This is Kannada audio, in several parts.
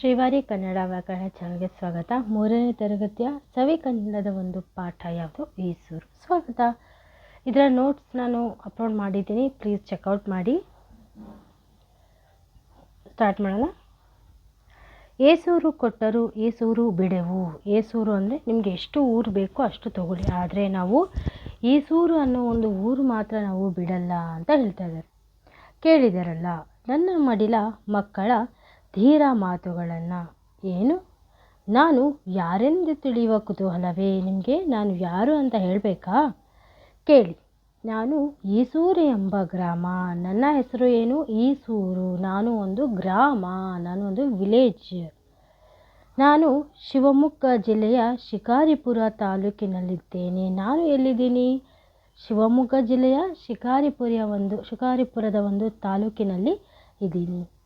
ಶ್ರೀವಾರಿ ಕನ್ನಡ ವ್ಯಾಕರಣ ಚಾನಲ್ಗೆ ಸ್ವಾಗತ. ಮೂರನೇ ತರಗತಿಯ ಸವಿ ಕನ್ನಡದ ಒಂದು ಪಾಠ ಯಾವುದು? ಈಸೂರು. ಸ್ವಾಗತ. ಇದರ ನೋಟ್ಸ್ ನಾನು ಅಪ್ಲೋಡ್ ಮಾಡಿದ್ದೀನಿ. ಪ್ಲೀಸ್ ಚೆಕ್ಔಟ್ ಮಾಡಿ. ಸ್ಟಾರ್ಟ್ ಮಾಡೋಣ. ಏಸೂರು ಕೊಟ್ಟರು, ಏಸೂರು ಬಿಡೆವು. ಏಸೂರು ಅಂದರೆ ನಿಮಗೆ ಎಷ್ಟು ಊರು ಬೇಕೋ ಅಷ್ಟು ತಗೊಳ್ಳಿ. ಆದರೆ ನಾವು ಈಸೂರು ಅನ್ನೋ ಒಂದು ಊರು ಮಾತ್ರ ನಾವು ಬಿಡಲ್ಲ ಅಂತ ಹೇಳ್ತಾ ಇದ್ದಾರೆ. ಕೇಳಿದಾರಲ್ಲ, ನನ್ನ ಮಡಿಲ ಮಕ್ಕಳ ಧೀರ ಮಾತುಗಳನ್ನು ಏನು? ನಾನು ಯಾರೆಂದು ತಿಳಿಯುವ ಕುತೂಹಲವೇ? ನಿಮಗೆ ನಾನು ಯಾರು ಅಂತ ಹೇಳಬೇಕಾ? ಕೇಳಿ. ನಾನು ಈಸೂರು ಎಂಬ ಗ್ರಾಮ. ನನ್ನ ಹೆಸರು ಏನು? ಈಸೂರು. ನಾನು ಒಂದು ಗ್ರಾಮ. ನಾನು ಒಂದು ವಿಲೇಜ್. ನಾನು ಶಿವಮೊಗ್ಗ ಜಿಲ್ಲೆಯ ಶಿಕಾರಿಪುರ ತಾಲೂಕಿನಲ್ಲಿದ್ದೇನೆ. ನಾನು ಎಲ್ಲಿದ್ದೀನಿ? ಶಿವಮೊಗ್ಗ ಜಿಲ್ಲೆಯ ಶಿಕಾರಿಪುರ ಒಂದು, ಶಿಕಾರಿಪುರದ ಒಂದು ತಾಲೂಕಿನಲ್ಲಿ ಇದ್ದೀನಿ.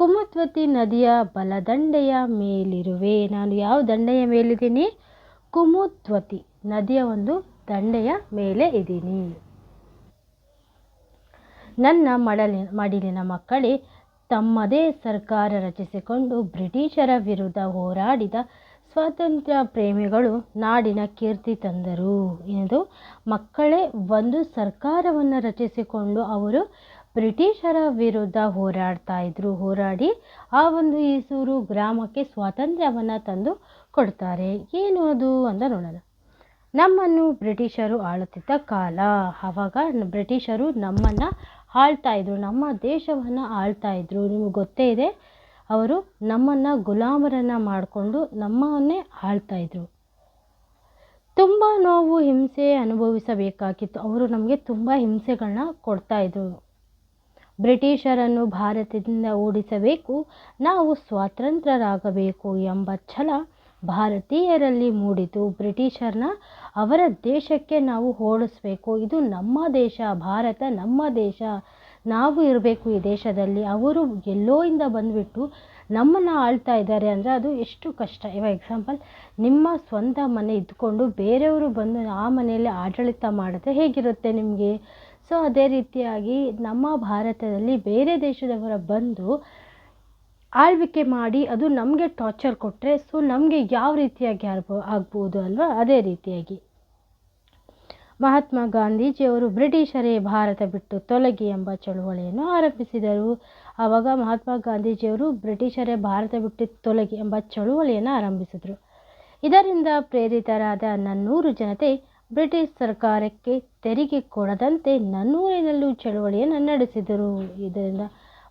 ಕುಮದ್ವತಿ ನದಿಯ ಬಲದಂಡೆಯ ಮೇಲಿರುವೆ. ನಾನು ಯಾವ ದಂಡೆಯ ಮೇಲಿದ್ದೀನಿ? ಕುಮುತ್ವತಿ ನದಿಯ ಒಂದು ದಂಡೆಯ ಮೇಲೆ ಇದ್ದೀನಿ. ನನ್ನ ಮಡಲಿ, ಮಡಿಲಿನ ಮಕ್ಕಳೇ, ತಮ್ಮದೇ ಸರ್ಕಾರ ರಚಿಸಿಕೊಂಡು ಬ್ರಿಟಿಷರ ವಿರುದ್ಧ ಹೋರಾಡಿದ ಸ್ವಾತಂತ್ರ್ಯ ಪ್ರೇಮಿಗಳು ನಾಡಿನ ಕೀರ್ತಿ ತಂದರು. ಎಂದು ಮಕ್ಕಳೇ, ಒಂದು ಸರ್ಕಾರವನ್ನು ರಚಿಸಿಕೊಂಡು ಅವರು ಬ್ರಿಟಿಷರ ವಿರುದ್ಧ ಹೋರಾಡ್ತಾ ಇದ್ರು. ಹೋರಾಡಿ ಆ ಒಂದು ಈಸೂರು ಗ್ರಾಮಕ್ಕೆ ಸ್ವಾತಂತ್ರ್ಯವನ್ನು ತಂದು ಕೊಡ್ತಾರೆ. ಏನು ಅದು ಅಂತ ನೋಡೋಣ ನಮ್ಮನ್ನು ಬ್ರಿಟಿಷರು ಆಳುತ್ತಿದ್ದ ಕಾಲ. ಆವಾಗ ಬ್ರಿಟಿಷರು ನಮ್ಮನ್ನು ಆಳ್ತಾ ಇದ್ರು. ನಮ್ಮ ದೇಶವನ್ನು ಆಳ್ತಾ ಇದ್ರು. ನಿಮಗೆ ಗೊತ್ತೇ ಇದೆ, ಅವರು ನಮ್ಮನ್ನು ಗುಲಾಮರನ್ನು ಮಾಡಿಕೊಂಡು ನಮ್ಮನ್ನೇ ಆಳ್ತಾ ಇದ್ರು. ತುಂಬ ನೋವು, ಹಿಂಸೆ ಅನುಭವಿಸಬೇಕಾಗಿತ್ತು. ಅವರು ನಮಗೆ ತುಂಬ ಹಿಂಸೆಗಳನ್ನ ಕೊಡ್ತಾ ಇದ್ರು. ಬ್ರಿಟಿಷರನ್ನು ಭಾರತದಿಂದ ಓಡಿಸಬೇಕು, ನಾವು ಸ್ವಾತಂತ್ರ್ಯರಾಗಬೇಕು ಎಂಬ ಛಲ ಭಾರತೀಯರಲ್ಲಿ ಮೂಡಿತು. ಬ್ರಿಟಿಷರನ್ನ ಅವರ ದೇಶಕ್ಕೆ ನಾವು ಓಡಿಸ್ಬೇಕು ಇದು ನಮ್ಮ ದೇಶ, ಭಾರತ ನಮ್ಮ ದೇಶ. ನಾವು ಇರಬೇಕು ಈ ದೇಶದಲ್ಲಿ. ಅವರು ಎಲ್ಲೋ ಬಂದುಬಿಟ್ಟು ನಮ್ಮನ್ನು ಆಳ್ತಾ ಇದ್ದಾರೆ ಅಂದರೆ ಅದು ಎಷ್ಟು ಕಷ್ಟ. ಇವಾಗ ಎಕ್ಸಾಂಪಲ್ ನಿಮ್ಮ ಸ್ವಂತ ಮನೆ ಇದ್ದುಕೊಂಡು ಬೇರೆಯವರು ಬಂದು ಆ ಮನೆಯಲ್ಲಿ ಆಡಳಿತ ಮಾಡಿದ್ರೆ ಹೇಗಿರುತ್ತೆ ನಿಮಗೆ? ಸೊ ಅದೇ ರೀತಿಯಾಗಿ ನಮ್ಮ ಭಾರತದಲ್ಲಿ ಬೇರೆ ದೇಶದವರ ಬಂದು ಆಳ್ವಿಕೆ ಮಾಡಿ ಅದು ನಮಗೆ ಟಾರ್ಚರ್ ಕೊಟ್ಟರೆ ಸೊ ನಮಗೆ ಯಾವ ರೀತಿಯಾಗಿ ಆಗ್ಬೋ, ಆಗ್ಬೋದು ಅಲ್ವಾ? ಅದೇ ರೀತಿಯಾಗಿ. ಮಹಾತ್ಮ ಗಾಂಧೀಜಿಯವರು ಬ್ರಿಟಿಷರೇ ಭಾರತ ಬಿಟ್ಟು ತೊಲಗಿ ಎಂಬ ಚಳುವಳಿಯನ್ನು ಆರಂಭಿಸಿದರು. ಆವಾಗ ಮಹಾತ್ಮ ಗಾಂಧೀಜಿಯವರು ಬ್ರಿಟಿಷರೇ ಭಾರತ ಬಿಟ್ಟು ತೊಲಗಿ ಎಂಬ ಚಳುವಳಿಯನ್ನು ಆರಂಭಿಸಿದರು. ಇದರಿಂದ ಪ್ರೇರಿತರಾದ ನನ್ನೂರು ಜನತೆ ಬ್ರಿಟಿಷ್ ಸರ್ಕಾರಕ್ಕೆ ತೆರಿಗೆ ಕೊಡದಂತೆ ನನ್ನೂರಿನಲ್ಲೂ ಚಳುವಳಿಯನ್ನು ನಡೆಸಿದರು. ಇದರಿಂದ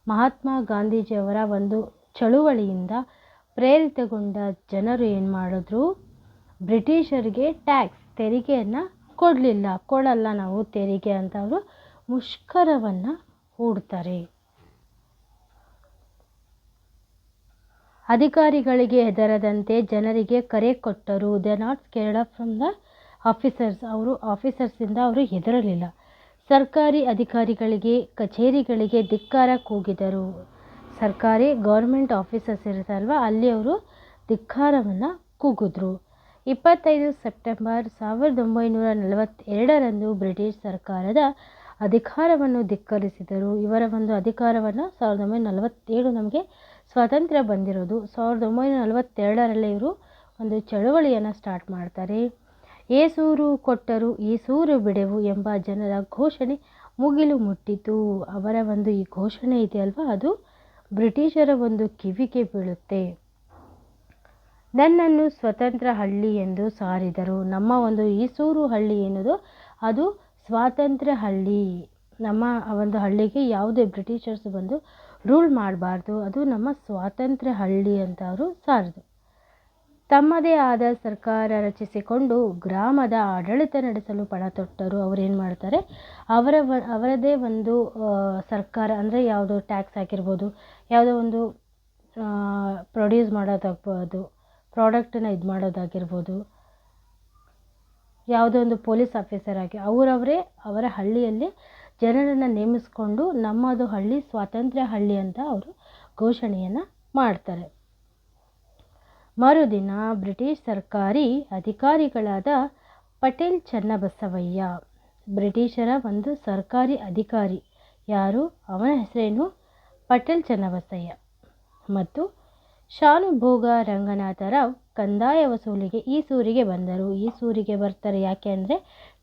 ಮಹಾತ್ಮ ಗಾಂಧೀಜಿಯವರ ಒಂದು ಚಳುವಳಿಯಿಂದ ಪ್ರೇರಿತಗೊಂಡ ಜನರು ಏನು ಮಾಡಿದ್ರು? ಬ್ರಿಟಿಷರಿಗೆ ಟ್ಯಾಕ್ಸ್, ತೆರಿಗೆಯನ್ನು ಕೊಡಲಿಲ್ಲ. ಕೊಡಲ್ಲ ನಾವು ತೆರಿಗೆ ಅಂತ ಅವರು ಮುಷ್ಕರವನ್ನು ಹೂಡ್ತಾರೆ. ಅಧಿಕಾರಿಗಳಿಗೆ ಹೆದರದಂತೆ ಜನರಿಗೆ ಕರೆ ಕೊಟ್ಟರು. They not scared from the officers ಅವರು ಆಫೀಸರ್ಸಿಂದ ಅವರು ಹೆದರಲಿಲ್ಲ. ಸರ್ಕಾರಿ ಅಧಿಕಾರಿಗಳಿಗೆ, ಕಚೇರಿಗಳಿಗೆ ಧಿಕ್ಕಾರ ಕೂಗಿದರು. ಸರ್ಕಾರಿ ಗೌರ್ಮೆಂಟ್ ಆಫೀಸರ್ಸ್ ಇರುತ್ತಲ್ವ, ಅಲ್ಲಿ ಅವರು ಧಿಕ್ಕಾರವನ್ನು ಕೂಗಿದ್ರು. ಇಪ್ಪತ್ತೈದು ಸೆಪ್ಟೆಂಬರ್ ಸಾವಿರದ ಒಂಬೈನೂರ ನಲವತ್ತೆರಡರಂದು ಬ್ರಿಟಿಷ್ ಸರ್ಕಾರದ ಅಧಿಕಾರವನ್ನು ಧಿಕ್ಕರಿಸಿದರು. ಇವರ ಒಂದು ಅಧಿಕಾರವನ್ನು ಸಾವಿರದ ಒಂಬೈನೂರ ನಲವತ್ತೇಳು ನಮಗೆ ಸ್ವಾತಂತ್ರ್ಯ ಬಂದಿರೋದು. ಸಾವಿರದ ಒಂಬೈನೂರ ನಲವತ್ತೆರಡರಲ್ಲೇ ಇವರು ಒಂದು ಚಳುವಳಿಯನ್ನು ಸ್ಟಾರ್ಟ್ ಮಾಡ್ತಾರೆ. ಏಸೂರು ಕೊಟ್ಟರು ಈಸೂರು ಬಿಡೆವು ಎಂಬ ಜನರ ಘೋಷಣೆ ಮುಗಿಲು ಮುಟ್ಟಿತು. ಅವರ ಒಂದು ಈ ಘೋಷಣೆ ಇದೆ ಅಲ್ವಾ? ಅದು ಬ್ರಿಟಿಷರ ಒಂದು ಕಿವಿಗೆ ಬೀಳುತ್ತೆ. ನನ್ನನ್ನು ಸ್ವತಂತ್ರ ಹಳ್ಳಿ ಎಂದು ಸಾರಿದರು. ನಮ್ಮ ಒಂದು ಈಸೂರು ಹಳ್ಳಿ ಏನದು ಅದು ಸ್ವಾತಂತ್ರ್ಯ ಹಳ್ಳಿ. ನಮ್ಮ ಒಂದು ಹಳ್ಳಿಗೆ ಯಾವುದೇ ಬ್ರಿಟಿಷರ್ಸ್ ಬಂದು ರೂಲ್ ಮಾಡಬಾರ್ದು. ಅದು ನಮ್ಮ ಸ್ವಾತಂತ್ರ್ಯ ಹಳ್ಳಿ ಅಂತ ಅವರು ಸಾರಿದರು. ತಮ್ಮದೇ ಆದ ಸರ್ಕಾರ ರಚಿಸಿಕೊಂಡು ಗ್ರಾಮದ ಆಡಳಿತ ನಡೆಸಲು ಪಣ ತೊಟ್ಟರು ಅವರೇನು ಮಾಡ್ತಾರೆ? ಅವರ ಅವರದೇ ಒಂದು ಸರ್ಕಾರ ಅಂದರೆ ಯಾವುದೋ ಟ್ಯಾಕ್ಸ್ ಆಗಿರ್ಬೋದು ಯಾವುದೋ ಒಂದು ಪ್ರೊಡ್ಯೂಸ್ ಮಾಡೋದಾಗ್ಬೋದು ಪ್ರಾಡಕ್ಟನ್ನು ಇದು ಮಾಡೋದಾಗಿರ್ಬೋದು, ಯಾವುದೋ ಒಂದು ಪೊಲೀಸ್ ಆಫೀಸರ್ ಆಗಿ ಅವರವರೇ ಅವರ ಹಳ್ಳಿಯಲ್ಲಿ ಜನರನ್ನು ನೇಮಿಸ್ಕೊಂಡು ನಮ್ಮದು ಹಳ್ಳಿ ಸ್ವಾತಂತ್ರ್ಯ ಹಳ್ಳಿ ಅಂತ ಅವರು ಘೋಷಣೆಯನ್ನು ಮಾಡ್ತಾರೆ. ಮರುದಿನ ಬ್ರಿಟಿಷ್ ಸರ್ಕಾರಿ ಅಧಿಕಾರಿಗಳಾದ ಪಟೇಲ್ ಚನ್ನಬಸವಯ್ಯ. ಬ್ರಿಟಿಷರ ಒಂದು ಸರ್ಕಾರಿ ಅಧಿಕಾರಿ. ಯಾರು? ಅವನ ಹೆಸರೇನು? ಪಟೇಲ್ ಚನ್ನಬಸಯ್ಯ. ಮತ್ತು ಶಾನುಭೋಗ ರಂಗನಾಥರಾವ್ ಕಂದಾಯ ವಸೂಲಿಗೆ ಈ ಸೂರಿಗೆ ಬಂದರು. ಈ ಸೂರಿಗೆ ಬರ್ತಾರೆ ಯಾಕೆ ಅಂದರೆ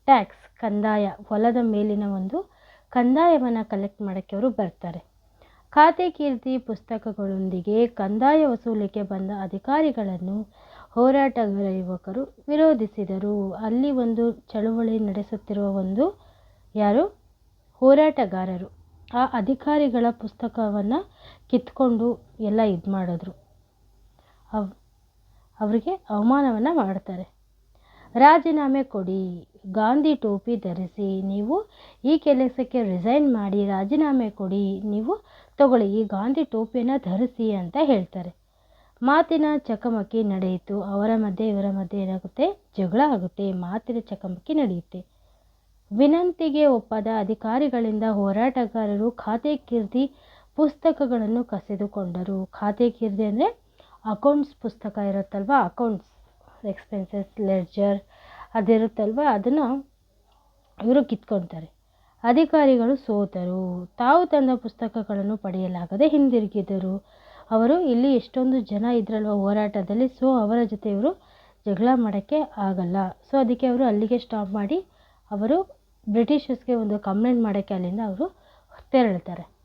ಟ್ಯಾಕ್ಸ್, ಕಂದಾಯ, ಹೊಲದ ಮೇಲಿನ ಒಂದು ಕಂದಾಯವನ್ನು ಕಲೆಕ್ಟ್ ಮಾಡೋಕ್ಕೆ ಅವರು ಬರ್ತಾರೆ. ಖಾತೆ ಕೀರ್ತಿ ಪುಸ್ತಕಗಳೊಂದಿಗೆ ಕಂದಾಯ ವಸೂಲಿಗೆ ಬಂದ ಅಧಿಕಾರಿಗಳನ್ನು ಹೋರಾಟಗಾರ ಯುವಕರು ವಿರೋಧಿಸಿದರು. ಅಲ್ಲಿ ಒಂದು ಚಳುವಳಿ ನಡೆಸುತ್ತಿರುವ ಒಂದು ಯಾರು? ಹೋರಾಟಗಾರರು. ಆ ಅಧಿಕಾರಿಗಳ ಪುಸ್ತಕವನ್ನು ಕಿತ್ಕೊಂಡು ಎಲ್ಲ ಇದು ಮಾಡಿದ್ರು ಅವ್, ಅವರಿಗೆ ಅವಮಾನವನ್ನು ಮಾಡ್ತಾರೆ. ರಾಜೀನಾಮೆ ಕೊಡಿ, ಗಾಂಧಿ ಟೋಪಿ ಧರಿಸಿ, ನೀವು ಈ ಕೆಲಸಕ್ಕೆ ರಿಸೈನ್ ಮಾಡಿ, ರಾಜೀನಾಮೆ ಕೊಡಿ, ನೀವು ತಗೊಳ್ಳಿ, ಈ ಗಾಂಧಿ ಟೋಪಿಯನ್ನು ಧರಿಸಿ ಅಂತ ಹೇಳ್ತಾರೆ. ಮಾತಿನ ಚಕಮಕಿ ನಡೆಯಿತು, ಅವರ ಮಧ್ಯೆ, ಇವರ ಮಧ್ಯೆ ಏನಾಗುತ್ತೆ? ಜಗಳ ಆಗುತ್ತೆ, ಮಾತಿನ ಚಕಮಕಿ ನಡೆಯುತ್ತೆ. ವಿನಂತಿಗೆ ಒಪ್ಪದ ಅಧಿಕಾರಿಗಳಿಂದ ಹೋರಾಟಗಾರರು ಖಾತೆ ಕೀರ್ತಿ ಪುಸ್ತಕಗಳನ್ನು ಕಸಿದುಕೊಂಡರು. ಖಾತೆ ಕೀರ್ತಿ ಅಂದರೆ ಅಕೌಂಟ್ಸ್ ಪುಸ್ತಕ ಇರುತ್ತಲ್ವ? ಅಕೌಂಟ್ಸ್ ಎಕ್ಸ್ಪೆನ್ಸಸ್ ಲೆಡ್ಜರ್ ಅದಿರುತ್ತಲ್ವ ಅದನ್ನು ಇವರು ಕಿತ್ಕೊತಾರೆ. ಅಧಿಕಾರಿಗಳು ಸೋತರು. ತಾವು ತಂದ ಪುಸ್ತಕಗಳನ್ನು ಪಡೆಯಲಾಗದೆ ಹಿಂದಿರುಗಿದರು. ಅವರು ಇಲ್ಲಿ ಎಷ್ಟೊಂದು ಜನ ಇದ್ರಲ್ವ ಹೋರಾಟದಲ್ಲಿ ಸೊ ಅವರ ಜೊತೆ ಇವರು ಜಗಳ ಮಾಡೋಕ್ಕೆ ಆಗಲ್ಲ. ಸೊ ಅದಕ್ಕೆ ಅವರು ಅಲ್ಲಿಗೆ ಸ್ಟಾಪ್ ಮಾಡಿ, ಅವರು ಬ್ರಿಟಿಷರ್ಸ್ಗೆ ಒಂದು ಕಂಪ್ಲೇಂಟ್ ಮಾಡೋಕ್ಕೆ ಅಲ್ಲಿಂದ ಅವರು ತೆರಳ್ತಾರೆ.